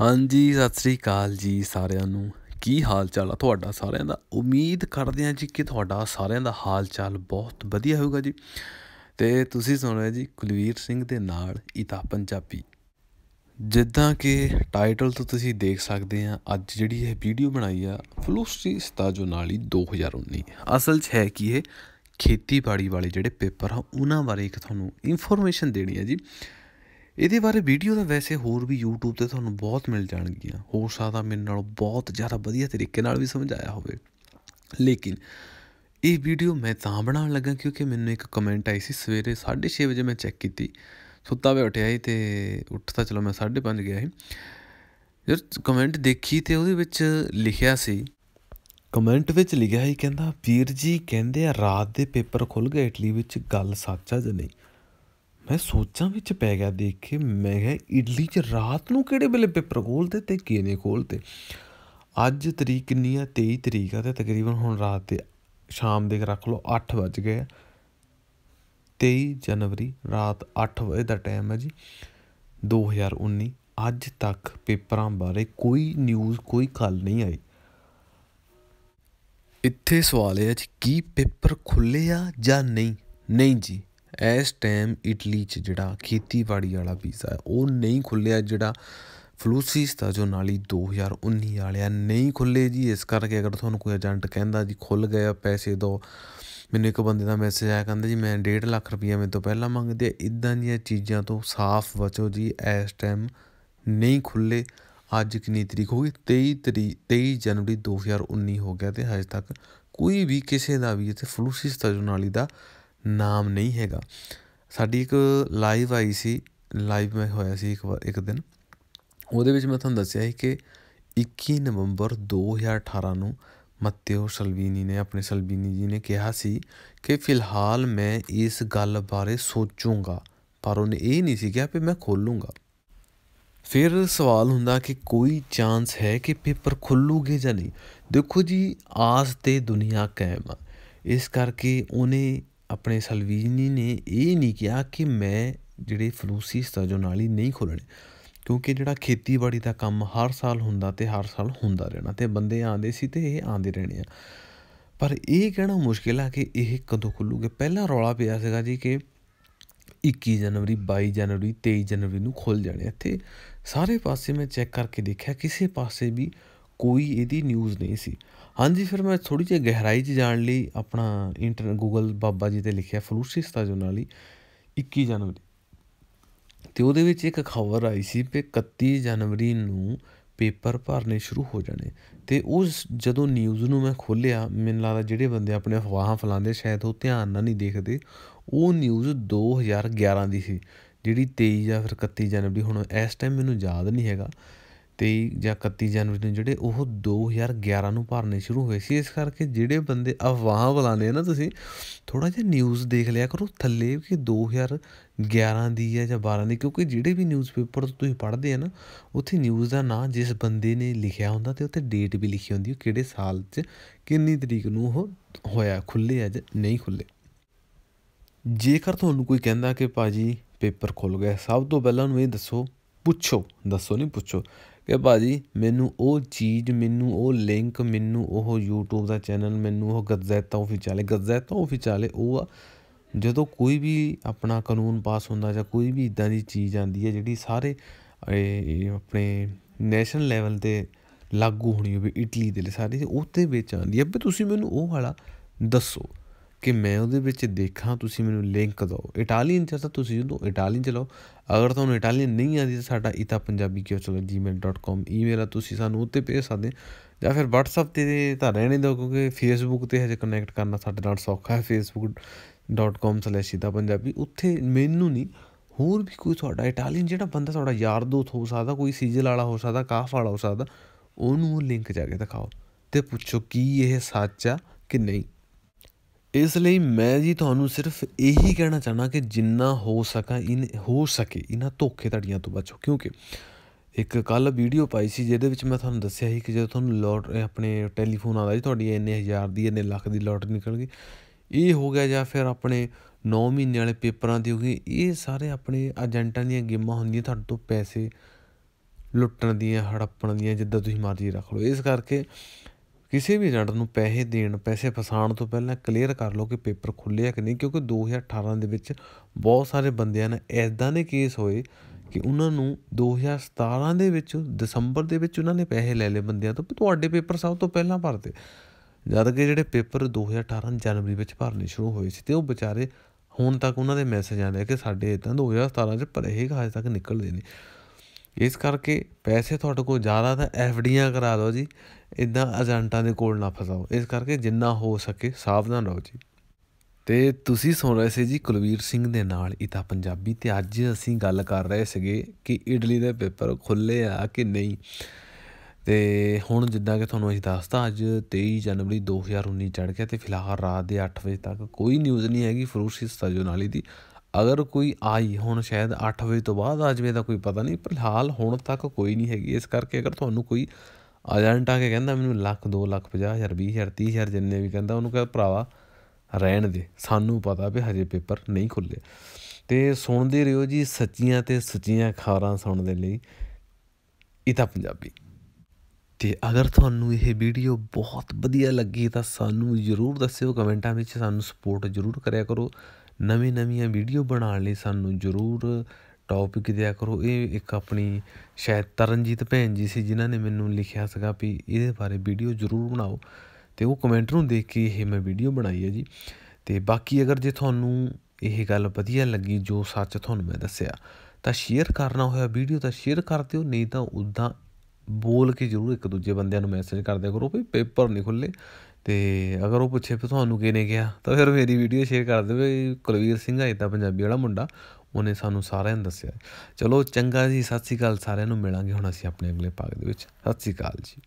ਹਾਂਜੀ, ਸਤਿ ਸ੍ਰੀ ਅਕਾਲ ਜੀ ਸਾਰਿਆਂ ਨੂੰ। ਕੀ ਹਾਲ ਚਾਲ ਆ ਤੁਹਾਡਾ ਸਾਰਿਆਂ ਦਾ? ਉਮੀਦ ਕਰਦੇ ਹਾਂ ਜੀ ਕਿ ਤੁਹਾਡਾ ਸਾਰਿਆਂ ਦਾ ਹਾਲ ਚਾਲ ਬਹੁਤ ਵਧੀਆ ਹੋਊਗਾ ਜੀ। ਤੇ ਤੁਸੀਂ ਸੁਣ ਰਹੇ ਜੀ ਕੁਲਵੀਰ ਸਿੰਘ ਦੇ ਨਾਲ ਇਤਾ ਪੰਜਾਬੀ। ਜਿੱਦਾਂ ਕਿ ਟਾਈਟਲ ਤੋਂ ਤੁਸੀਂ ਦੇਖ ਸਕਦੇ ਆ ਅੱਜ ਜਿਹੜੀ ਇਹ ਵੀਡੀਓ ਬਣਾਈ ਆ ਫਲੂਸੀ ਸਤਾਜੋ ਨਾਲੀ 2019 ਅਸਲ 'ਚ ਹੈ ਕਿ ਇਹ? ਖੇਤੀਬਾੜੀ ਵਾਲੇ ਜਿਹੜੇ ਪੇਪਰ ਆ, ਉਹਨਾਂ ਬਾਰੇ ਇੱਕ ਤੁਹਾਨੂੰ ਇਨਫੋਰਮੇਸ਼ਨ ਦੇਣੀ ਹੈ ਜੀ। ਇਹਦੇ ਬਾਰੇ ਵੀਡੀਓ ਤਾਂ ਵੈਸੇ ਹੋਰ ਵੀ YouTube ਤੇ ਤੁਹਾਨੂੰ ਬਹੁਤ ਮਿਲ ਜਾਣਗੀਆਂ। ਹੋ ਸਕਦਾ ਮੇਰੇ ਨਾਲ ਬਹੁਤ ਜ਼ਿਆਦਾ ਵਧੀਆ ਤਰੀਕੇ ਨਾਲ ਵੀ ਸਮਝਾਇਆ ਹੋਵੇ। ਲੇਕਿਨ ਇਹ ਵੀਡੀਓ ਮੈਂ ਤਾਂ ਬਣਾਉਣ ਲੱਗਾ ਕਿਉਂਕਿ ਮੈਨੂੰ ਇੱਕ ਕਮੈਂਟ ਆਈ ਸੀ ਸਵੇਰੇ 6:30 ਵਜੇ ਮੈਂ ਚੈੱਕ ਕੀਤੀ। ਸੁੱਤਾ ਵੇ ਉੱਠਿਆ ਸੀ ਤੇ ਉੱਠਦਾ ਚਲੋ ਮੈਂ 5:30 ਗਿਆ ਸੀ। ਜਦ ਕਮੈਂਟ ਦੇਖੀ ਤੇ ਉਹਦੇ ਵਿੱਚ ਲਿਖਿਆ ਸੀ ਕਮੈਂਟ ਵਿੱਚ ਲਿਖਿਆ ਸੀ ਕਹਿੰਦਾ, ਵੀਰ ਜੀ ਕਹਿੰਦੇ ਆ ਰਾਤ ਦੇ ਪੇਪਰ ਖੁੱਲ ਗਏ, ਇਟਲੀ ਵਿੱਚ ਗੱਲ ਸੱਚ ਆ ਜਾਂ ਨਹੀਂ? ਮੈਂ ਸੋਚਾਂ ਵਿੱਚ ਪੈ ਗਿਆ ਦੇਖ ਕੇ, ਮੈਂ ਕਿਹਾ, ਇਡਲੀ 'ਚ ਰਾਤ ਨੂੰ ਕਿਹੜੇ ਵੇਲੇ ਪੇਪਰ ਖੋਲਦੇ ਤੇ ਕਿਹਨੇ ਖੋਲਦੇ ਅੱਜ ਤਰੀਕ ਕਿੰਨੀ ਆ? 23 ਤਰੀਕ ਆ ਤੇ ਤਕਰੀਬਨ ਹੁਣ ਰਾਤ ਦੇ ਸ਼ਾਮ ਦੇ ਰੱਖ ਲਓ 8 ਵਜ ਗਏ 23 ਜਨਵਰੀ, ਰਾਤ 8 ਵਜੇ ਦਾ ਟਾਈਮ ਹੈ ਜੀ 2019 ਅੱਜ ਤੱਕ ਪੇਪਰਾਂ ਬਾਰੇ ਕੋਈ ਨਿਊਜ਼ ਕੋਈ ਗੱਲ ਨਹੀਂ ਆਈ। ਇੱਥੇ ਸਵਾਲ ਹੈ ਜੀ, ਕੀ ਪੇਪਰ ਖੁੱਲੇ ਆ ਜਾਂ ਨਹੀਂ? ਨਹੀਂ ਜੀ। ਇਸ ਟਾਈਮ ਇਟਲੀ 'ਚ ਜਿਹੜਾ ਖੇਤੀਬਾੜੀ ਵਾਲਾ ਵੀਜ਼ਾ ਉਹ ਨਹੀਂ ਖੁੱਲਿਆ ਜਿਹੜਾ ਫਲੂਸੀਸ ਦਾ ਜੋ ਨਾਲੀ 2019 ਵਾਲਿਆ ਨਹੀਂ ਖੁੱਲੇ ਜੀ। ਇਸ ਕਰਕੇ ਅਗਰ ਤੁਹਾਨੂੰ ਕੋਈ ਏਜੰਟ ਕਹਿੰਦਾ ਜੀ ਖੁੱਲ ਗਿਆ ਪੈਸੇ ਦੋ, ਮੈਨੂੰ ਇੱਕ ਬੰਦੇ ਦਾ ਮੈਸੇਜ ਆਇਆ, ਕਹਿੰਦਾ ਜੀ ਮੈਂ 1.5 ਲੱਖ ਰੁਪਈਆ ਮੇਰੇ ਤੋਂ ਪਹਿਲਾਂ ਮੰਗਦੇ ਇਦਾਂ ਦੀਆਂ ਚੀਜ਼ਾਂ ਤੋਂ ਸਾਫ਼ ਬਚੋ ਜੀ, ਇਸ ਟਾਈਮ ਨਹੀਂ ਖੁੱਲੇ। ਅੱਜ ਕਿੰਨੀ ਤਰੀਕ ਹੋ ਗਈ? 23 ਤਰੀਕ 23 ਜਨਵਰੀ 2019 ਹੋ ਗਿਆ ਤੇ ਹਜੇ ਤੱਕ ਕੋਈ ਵੀ ਕਿਸੇ ਦਾ ਵੀ ਇੱਥੇ ਫਲੂਸਿਸ ਦਾ ਜੋ ਨਾਲੀ ਦਾ ਨਾਮ ਨਹੀਂ ਹੈਗਾ। ਸਾਡੀ ਇੱਕ ਲਾਈਵ ਆਈ ਸੀ। ਲਾਈਵ ਮੈਂ ਹੋਇਆ ਸੀ ਇੱਕ ਵਾਰ, ਇੱਕ ਦਿਨ। ਉਹਦੇ ਵਿੱਚ ਮੈਂ ਤੁਹਾਨੂੰ ਦੱਸਿਆ ਸੀ ਕਿ 21 ਨਵੰਬਰ 2018 ਨੂੰ ਮੱਤੇਓ ਸਲਵੀਨੀ ਨੇ, ਆਪਣੇ ਸਲਵੀਨੀ ਜੀ ਨੇ ਕਿਹਾ ਸੀ ਕਿ ਫਿਲਹਾਲ ਮੈਂ ਇਸ ਗੱਲ ਬਾਰੇ ਸੋਚੂੰਗਾ, ਪਰ ਉਹਨੇ ਇਹ ਨਹੀਂ ਸੀ ਕਿਹਾ ਕਿ ਮੈਂ ਖੋਲੂੰਗਾ। ਫਿਰ ਸਵਾਲ ਹੁੰਦਾ ਕਿ ਕੋਈ ਚਾਂਸ ਹੈ ਕਿ ਪੇਪਰ ਖੁੱਲੂਗੇ ਜਾਂ ਨਹੀਂ? ਦੇਖੋ ਜੀ, ਆਸ ਤੇ ਦੁਨੀਆ ਕਾਇਮ ਆ। ਇਸ ਕਰਕੇ ਉਹਨੇ ਆਪਣੇ ਸਲਵੀਨੀ ਨੇ ਇਹ ਨਹੀਂ ਕਿਹਾ ਕਿ ਮੈਂ ਜਿਹੜੇ ਫਲੂਸੀ ਸਟਾਜੋ ਨਾਲੀ ਨਹੀਂ ਖੋਲਣੇ ਕਿਉਂਕਿ ਜਿਹੜਾ ਖੇਤੀਬਾੜੀ ਦਾ ਕੰਮ ਹਰ ਸਾਲ ਹੁੰਦਾ ਤੇ ਹਰ ਸਾਲ ਹੁੰਦਾ ਰਹਿਣਾ ਤੇ ਬੰਦੇ ਆਂਦੇ ਸੀ ਤੇ ਇਹ ਆਂਦੇ ਰਹਿਣੇ ਆ। ਪਰ ਇਹ ਕਹਿਣਾ ਮੁਸ਼ਕਿਲ ਆ ਕਿ ਇਹ ਕਦੋਂ ਖੁੱਲੂਗੇ? ਪਹਿਲਾ ਰੌਲਾ ਪਿਆ ਸੀਗਾ ਜੀ ਕਿ 21 ਜਨਵਰੀ 22 ਜਨਵਰੀ 23 ਜਨਵਰੀ ਨੂੰ ਖੁੱਲ ਜਾਣੇ ਇੱਥੇ ਸਾਰੇ ਪਾਸੇ ਮੈਂ ਚੈੱਕ ਕਰਕੇ ਦੇਖਿਆ, ਕਿਸੇ ਪਾਸੇ ਵੀ ਕੋਈ ਇਹਦੀ ਨਿਊਜ਼ ਨਹੀਂ ਸੀ। ਹਾਂਜੀ, ਫਿਰ ਮੈਂ ਥੋੜੀ ਜਿਹੀ ਗਹਿਰਾਈ 'ਚ ਜਾਣ ਲਈ ਆਪਣਾ ਇੰਟਰ ਗੂਗਲ ਬਾਬਾ ਜੀ ਤੇ ਲਿਖਿਆ ਫਲੂਸਿਸਤਾ ਜਰਨਾਲੀ 21 ਜਨਵਰੀ। ਤੇ ਉਹਦੇ ਵਿੱਚ ਇੱਕ ਖਬਰ ਆਈ ਸੀ ਕਿ 31 ਜਨਵਰੀ ਨੂੰ ਪੇਪਰ ਭਰਨੇ ਸ਼ੁਰੂ ਹੋ ਜਾਣੇ। ਤੇ ਉਸ ਜਦੋਂ ਨਿਊਜ਼ ਨੂੰ ਮੈਂ ਖੋਲਿਆ ਮੈਨੂੰ ਲੱਗਦਾ ਜਿਹੜੇ ਬੰਦੇ ਆਪਣੇ ਅਫਵਾਹਾਂ ਫਲਾਉਂਦੇ ਸ਼ਾਇਦ ਉਹ ਧਿਆਨ ਨਾਲ ਨਹੀਂ ਦੇਖਦੇ, ਉਹ ਨਿਊਜ਼ 2011 ਦੀ ਸੀ, ਜਿਹੜੀ 23 ਜਾਂ ਫਿਰ 31 ਜਨਵਰੀ। ਹੁਣ ਇਸ ਟਾਈਮ ਮੈਨੂੰ ਯਾਦ ਨਹੀਂ ਹੈਗਾ। ਤੇਈ ਜਾਂ 31 ਜਨਵਰੀ ਨੂੰ ਜਿਹੜੇ ਉਹ 2011 ਨੂੰ ਭਰਨੇ ਸ਼ੁਰੂ ਹੋਏ ਸੀ, ਇਸ ਕਰਕੇ ਜਿਹੜੇ ਬੰਦੇ ਅਫਵਾਹਾਂ ਬੁਲਾਉਂਦੇ ਆ ਨਾ ਤੁਸੀਂ, ਥੋੜ੍ਹਾ ਜਿਹਾ ਨਿਊਜ਼ ਦੇਖ ਲਿਆ ਕਰੋ, ਥੱਲੇ ਕਿ 2011 ਦੀ ਹੈ ਜਾਂ 12 ਦੀ, ਕਿਉਂਕਿ ਜਿਹੜੇ ਵੀ ਨਿਊਜ਼ਪੇਪਰ ਤੁਸੀਂ ਪੜ੍ਹਦੇ ਆ ਨਾ, ਉੱਥੇ ਨਿਊਜ਼ ਦਾ ਨਾਂ ਜਿਸ ਬੰਦੇ ਨੇ ਲਿਖਿਆ ਹੁੰਦਾ ਤੇ ਉੱਥੇ ਡੇਟ ਵੀ ਲਿਖੀ ਹੁੰਦੀ ਉਹ ਕਿਹੜੇ ਸਾਲ 'ਚ ਕਿੰਨੀ ਤਰੀਕ ਨੂੰ ਉਹ ਹੋਇਆ ਖੁੱਲੇ ਜਾਂ ਨਹੀਂ ਖੁੱਲੇ ਜੇਕਰ ਤੁਹਾਨੂੰ ਕੋਈ ਕਹਿੰਦਾ ਕਿ ਭਾਜੀ ਪੇਪਰ ਖੁੱਲ ਗਿਆ, ਸਭ ਤੋਂ ਪਹਿਲਾਂ ਉਹਨੂੰ ਇਹ ਦੱਸੋ ਪੁੱਛੋ, ਦੱਸੋ ਨਹੀਂ ਪੁੱਛੋ। ਕਿ ਭਾਜੀ, ਮੈਨੂੰ ਉਹ ਚੀਜ਼, ਮੈਨੂੰ ਉਹ ਲਿੰਕ ਮੈਨੂੰ ਉਹ YouTube ਦਾ ਚੈਨਲ ਮੈਨੂੰ ਉਹ ਗੱਜ਼ੈਤਾ ਓਫੀਸ਼ੀਅਲ ਗੱਜ਼ੈਤਾ ਆਲੇ ਉਹ ਆ। ਜਦੋਂ ਕੋਈ ਵੀ ਆਪਣਾ ਕਾਨੂੰਨ ਪਾਸ ਹੁੰਦਾ ਜਾਂ ਕੋਈ ਵੀ ਇਦਾਂ ਦੀ ਚੀਜ਼ ਆਂਦੀ ਹੈ, ਜਿਹੜੀ ਸਾਰੇ ਆਪਣੇ ਨੈਸ਼ਨਲ ਲੈਵਲ ਤੇ ਲਾਗੂ ਹੋਣੀ ਹੋਵੇ ਇਟਲੀ ਦੇ ਲਈ ਸਾਰੇ ਉਹਦੇ ਵਿੱਚ ਆਂਦੀ ਹੈ। ਵੀ ਤੁਸੀਂ ਮੈਨੂੰ ਉਹ ਵਾਲਾ ਦੱਸੋ। ਕਿ ਮੈਂ ਉਹਦੇ ਵਿੱਚ ਦੇਖਾਂ, ਤੁਸੀਂ ਮੈਨੂੰ ਲਿੰਕ ਦਿਓ। ਇਟਾਲੀਅਨ ਚ ਤਾਂ ਤੁਸੀਂ ਜਦੋਂ ਇਟਾਲੀਅਨ ਚ ਲਓ। ਅਗਰ ਤੁਹਾਨੂੰ ਇਟਾਲੀਅਨ ਨਹੀਂ ਆਉਂਦੀ ਤਾਂ ਸਾਡਾ ਇਤਾ ਪੰਜਾਬੀ ਕਿਉਂ ਚਲੋ? gmail.com ਈਮੇਲ ਆ, ਤੁਸੀਂ ਸਾਨੂੰ ਉੱਤੇ ਭੇਜ ਸਕਦੇ ਜਾਂ ਫਿਰ WhatsApp ਤੇ ਤਾਂ ਰਹਿਣੇ ਦਿਓ, ਕਿਉਂਕਿ Facebook ਤੇ ਹਜੇ ਕਨੈਕਟ ਕਰਨਾ ਸਾਡੇ ਨਾਲ ਸੌਖਾ ਹੈ। Facebook.com/ita ਪੰਜਾਬੀ। ਉੱਥੇ ਮੈਨੂੰ ਨਹੀਂ, ਹੋਰ ਵੀ ਕੋਈ ਤੁਹਾਡਾ ਇਟਾਲੀਅਨ ਜਿਹੜਾ ਬੰਦਾ ਤੁਹਾਡਾ ਯਾਰ ਦੋਸਤ ਹੋ ਸਕਦਾ, ਕੋਈ ਸੀਜ਼ਲ ਵਾਲਾ ਹੋ ਸਕਦਾ, ਕਾਫ ਵਾਲਾ ਹੋ ਸਕਦਾ, ਉਹਨੂੰ ਉਹ ਲਿੰਕ ਜਾ ਕੇ ਦਿਖਾਓ ਤੇ ਪੁੱਛੋ ਕੀ ਇਹ ਸੱਚ ਆ ਕਿ ਨਹੀਂ। ਇਸ ਲਈ ਮੈਂ ਜੀ ਤੁਹਾਨੂੰ ਸਿਰਫ ਇਹੀ ਕਹਿਣਾ ਚਾਹਨਾ ਕਿ ਜਿੰਨਾ ਹੋ ਸਕਾ ਇਨ, ਹੋ ਸਕੇ ਇਹਨਾਂ ਧੋਖੇ ਧੜੀਆਂ ਤੋਂ ਬਚੋ। ਕਿਉਂਕਿ ਇੱਕ ਕੱਲ ਵੀਡੀਓ ਪਾਈ ਸੀ ਜਿਹਦੇ ਵਿੱਚ ਮੈਂ ਤੁਹਾਨੂੰ ਦੱਸਿਆ ਸੀ ਕਿ ਜਦੋਂ ਤੁਹਾਨੂੰ ਲੋਟ ਆਪਣੇ ਟੈਲੀਫੋਨ ਆਉਂਦਾ ਜੀ ਤੁਹਾਡੀ ਇੰਨੇ ਹਜ਼ਾਰ ਦੀ, ਇੰਨੇ ਲੱਖ ਦੀ ਲੋਟਰੀ ਨਿਕਲ ਗਈ। ਇਹ ਹੋ ਗਿਆ ਜਾਂ ਫਿਰ ਆਪਣੇ 9 ਮਹੀਨੇ ਵਾਲੇ ਪੇਪਰਾਂ ਦੀ ਹੋ ਗਈ। ਇਹ ਸਾਰੇ ਆਪਣੇ ਏਜੰਟਾਂ ਦੀਆਂ ਗੇਮਾਂ ਹੁੰਦੀਆਂ, ਤੁਹਾਡੇ ਤੋਂ ਪੈਸੇ ਲੁੱਟਣ ਦੀਆਂ, ਹੜੱਪਣ ਦੀਆਂ, ਜਿੱਦਾਂ ਤੁਸੀਂ ਮਰਜ਼ੀ ਰੱਖ ਲਓ। ਇਸ ਕਰਕੇ ਕਿਸੇ ਵੀ ਏਜੰਟ ਨੂੰ ਪੈਸੇ ਦੇਣ, ਪੈਸੇ ਫਸਾਉਣ ਤੋਂ ਪਹਿਲਾਂ ਕਲੀਅਰ ਕਰ ਲਓ ਕਿ ਪੇਪਰ ਖੁੱਲੇ ਆ ਕਿ ਨਹੀਂ, ਕਿਉਂਕਿ 2018 ਦੇ ਵਿੱਚ ਬਹੁਤ ਸਾਰੇ ਬੰਦਿਆਂ ਨੇ ਐਦਾਂ ਦੇ ਕੇਸ ਹੋਏ ਕਿ ਉਹਨਾਂ ਨੂੰ 2017 ਦੇ ਵਿੱਚ, ਦਸੰਬਰ ਦੇ ਵਿੱਚ ਉਹਨਾਂ ਨੇ ਪੈਸੇ ਲੈ ਲਏ ਬੰਦਿਆਂ ਤੋਂ ਤੁਹਾਡੇ ਪੇਪਰ ਸਭ ਤੋਂ ਪਹਿਲਾਂ ਭਰਦੇ। ਜਦ ਕਿ ਜਿਹੜੇ ਪੇਪਰ 2018 ਜਨਵਰੀ ਵਿੱਚ ਭਰਨੇ ਸ਼ੁਰੂ ਹੋਏ ਸੀ ਤੇ ਉਹ ਵਿਚਾਰੇ ਹੁਣ ਤੱਕ ਉਹਨਾਂ ਦੇ ਮੈਸੇਜ ਆਉਂਦੇ ਕਿ ਸਾਡੇ ਇਦਾਂ 2017 ਚ ਭਰੇ ਹੀ ਹਜੇ ਤੱਕ ਨਿਕਲਦੇ ਨਹੀਂ। ਇਸ ਕਰਕੇ ਪੈਸੇ ਤੁਹਾਡੇ ਕੋਲ ਜ਼ਿਆਦਾ ਤਾਂ ਐਫਡੀਆਂ ਕਰਾ ਲਓ ਜੀ ਇਦਾਂ ਏਜੰਟਾਂ ਦੇ ਕੋਲ ਨਾ ਫਸਾਓ। ਇਸ ਕਰਕੇ ਜਿੰਨਾ ਹੋ ਸਕੇ ਸਾਵਧਾਨ ਰਹੋ ਜੀ। ਤੇ ਤੁਸੀਂ ਸੁਣ ਰਹੇ ਸੀ ਜੀ ਕੁਲਵੀਰ ਸਿੰਘ ਦੇ ਨਾਲ ਇਤਾ ਪੰਜਾਬੀ ਤੇ ਅੱਜ ਅਸੀਂ ਗੱਲ ਕਰ ਰਹੇ ਸੀਗੇ ਕਿ ਇਡਲੀ ਦੇ ਪੇਪਰ ਖੁੱਲੇ ਆ ਕਿ ਨਹੀਂ। ਤੇ ਹੁਣ ਜਿੱਦਾਂ ਕਿ ਤੁਹਾਨੂੰ ਅਸੀਂ ਦੱਸਤਾ, ਅੱਜ 23 ਜਨਵਰੀ 2019 ਚੜ ਗਿਆ ਤੇ ਫਿਲਹਾਲ ਰਾਤ ਦੇ 8 ਵਜੇ ਤੱਕ ਕੋਈ ਨਿਊਜ਼ ਨਹੀਂ ਹੈਗੀ। ਫਰੂਸ਼ੀ ਸਜੋਨਾਲੀ ਦੀ ਅਗਰ ਕੋਈ ਆਈ ਹੁਣ ਸ਼ਾਇਦ 8 ਵਜੇ ਤੋਂ ਬਾਅਦ ਆ ਜਵੇ ਦਾ ਕੋਈ ਪਤਾ ਨਹੀਂ, ਪਰ ਹਾਲ ਹੁਣ ਤੱਕ ਕੋਈ ਨਹੀਂ ਹੈਗੀ। ਇਸ ਕਰਕੇ ਅਗਰ ਤੁਹਾਨੂੰ ਕੋਈ ਏਜੰਟ ਆ ਕੇ ਕਹਿੰਦਾ ਮੈਨੂੰ ਲੱਖ 2 ਲੱਖ 50 ਹਜ਼ਾਰ 20 ਹਜ਼ਾਰ 30 ਹਜ਼ਾਰ ਜਿੰਨੇ ਵੀ ਕਹਿੰਦਾ, ਉਹਨੂੰ ਕਹਿੰਦਾ ਭਰਾਵਾ, ਰਹਿਣ ਦੇ। ਸਾਨੂੰ ਪਤਾ ਵੀ ਹਜੇ ਪੇਪਰ ਨਹੀਂ ਖੁੱਲੇ। ਤੇ ਸੁਣਦੇ ਰਹੋ ਜੀ ਸੱਚੀਆਂ ਤੇ ਸੱਚੀਆਂ ਖਬਰਾਂ ਸੁਣਨ ਦੇ ਲਈ ਇਹ ਤਾਂ ਪੰਜਾਬੀ। ਤੇ ਅਗਰ ਤੁਹਾਨੂੰ ਇਹ ਵੀਡੀਓ ਬਹੁਤ ਵਧੀਆ ਲੱਗੀ ਤਾਂ ਸਾਨੂੰ ਜ਼ਰੂਰ ਦੱਸਿਓ, ਕਮੈਂਟਾਂ ਵਿੱਚ ਸਾਨੂੰ ਸਪੋਰਟ ਜ਼ਰੂਰ ਕਰਿਆ ਕਰੋ। ਨਵੀਂ ਨਵੀਆਂ ਵੀਡੀਓ ਬਣਾਉਣ ਲਈ ਸਾਨੂੰ ਜ਼ਰੂਰ ਟੌਪਿਕ ਦਿਆ ਕਰੋ। ਇਹ ਇੱਕ ਆਪਣੀ ਸ਼ਾਇਦ ਤਰਨਜੀਤ ਭੈਣ ਜੀ ਸੀ ਜਿਨ੍ਹਾਂ ਨੇ ਮੈਨੂੰ ਲਿਖਿਆ ਸੀਗਾ ਵੀ ਇਹਦੇ ਬਾਰੇ ਵੀਡੀਓ ਜ਼ਰੂਰ ਬਣਾਓ। ਤੇ ਉਹ ਕਮੈਂਟ ਨੂੰ ਦੇਖ ਕੇ ਇਹ ਮੈਂ ਵੀਡੀਓ ਬਣਾਈ ਹੈ ਜੀ। ਤੇ ਬਾਕੀ ਅਗਰ ਜੇ ਤੁਹਾਨੂੰ ਇਹ ਗੱਲ ਵਧੀਆ ਲੱਗੀ, ਜੋ ਸੱਚ ਤੁਹਾਨੂੰ ਮੈਂ ਦੱਸਿਆ, ਤਾਂ ਸ਼ੇਅਰ ਕਰਨਾ ਹੋਇਆ ਵੀਡੀਓ ਤਾਂ ਸ਼ੇਅਰ ਕਰ ਦਿਓ, ਨਹੀਂ ਤਾਂ ਉਦਾਂ ਬੋਲ ਕੇ ਜ਼ਰੂਰ ਇੱਕ ਦੂਜੇ ਬੰਦਿਆਂ ਨੂੰ ਮੈਸੇਜ ਕਰਦੇ ਕਰੋ ਵੀ ਪੇਪਰ ਨਹੀਂ ਖੁੱਲੇ ਤੇ ਅਗਰ ਉਹ ਪੁੱਛੇ ਵੀ ਤੁਹਾਨੂੰ ਕਿਹਨੇ ਕਿਹਾ, ਤਾਂ ਫਿਰ ਮੇਰੀ ਵੀਡੀਓ ਸ਼ੇਅਰ ਕਰ ਦਿਓ ਵੀ ਕੁਲਵੀਰ ਸਿੰਘ ਹੈ ਤਾਂ ਪੰਜਾਬੀ ਵਾਲਾ ਮੁੰਡਾ, ਉਹਨੇ ਸਾਨੂੰ ਸਾਰਿਆਂ ਨੂੰ ਦੱਸਿਆ। ਚਲੋ ਚੰਗਾ ਜੀ, ਸਤਿ ਸ੍ਰੀ ਅਕਾਲ ਸਾਰਿਆਂ ਨੂੰ, ਮਿਲਾਂਗੇ ਹੁਣ ਅਸੀਂ ਆਪਣੇ ਅਗਲੇ ਭਾਗ ਦੇ ਵਿੱਚ। ਸਤਿ ਸ੍ਰੀ ਅਕਾਲ ਜੀ।